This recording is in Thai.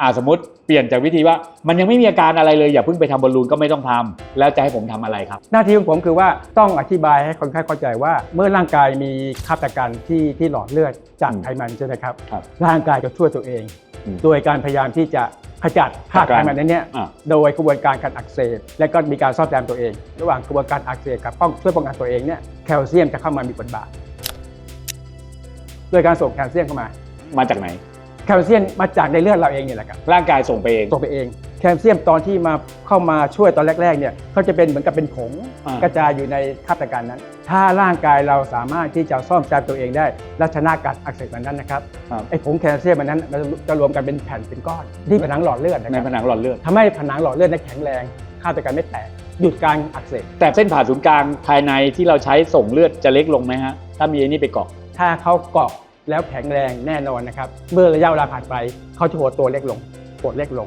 อ่าสมมติเปลี่ยนจากวิธีว่ามันยังไม่มีอาการอะไรเลยอย่าเพิ่งไปทำบอลลูนก็ไม่ต้องทำแล้วจะให้ผมทำอะไรครับ หน้าที่ของผมคือว่าต้องอธิบายให้คนไข้เข้าใจว่า เมื่อร่างกายมีคราบตะกันที่ที่หลอดเลือดจากอืมไขมันใช่ไหมครับครับร่างกายจะช่วยตัวเองอืมโดยการพยายามที่จะขจัดธาตุไขมันนั้นเนี่ยอ่าโดยกระบวนการการอักเสบ และก็มีการซ่อมแซมตัวเอง ระหว่างกระบวนการอักเสบกับป้องช่วยป้องกันตัวเองเนี่ยแคลเซียมจะเข้ามามีบทบาทโดยการส่งแคลเซียมเข้ามา มาจากไหน แคลเซียมมาจากในเลือดเราเองเนี่ยแหละครับร่างกายส่งไปเอง ส่งไปเอง แคลเซียมตอนที่มาเข้ามาช่วยตอนแรกๆเนี่ยเขาจะเป็นเหมือนกับเป็นผงอ่ากระจายอยู่ในคราบตะกันนั้น ถ้าร่างกายเราสามารถที่จะซ่อมแซมตัวเองได้และชนะการอักเสบมันนั้นนะครับครับไอ้ผงแคลเซียมมันนั้นมันจะรวมกันเป็นแผ่นเป็นก้อนที่ผนังหลอดเลือดนะในคผรับนังหลอดเลือด ทำให้ผนังหลอดเลือดนั้นแข็งแรงคราบตะกันไม่แตกหยุดการอักเสบ แต่เส้นผ่าศูนย์กลางภายในที่เราใช้ส่งเลือดจะเล็กลงไหมฮะ ถ้ามีไอ้นี่ไปเกาะ ถ้าเขาเกาะ แล้วแข็งแรงแน่นอนนะครับ เมื่อระยะเวลาผ่านไปเขาจะหดตัวเล็กลงหดเล็กลง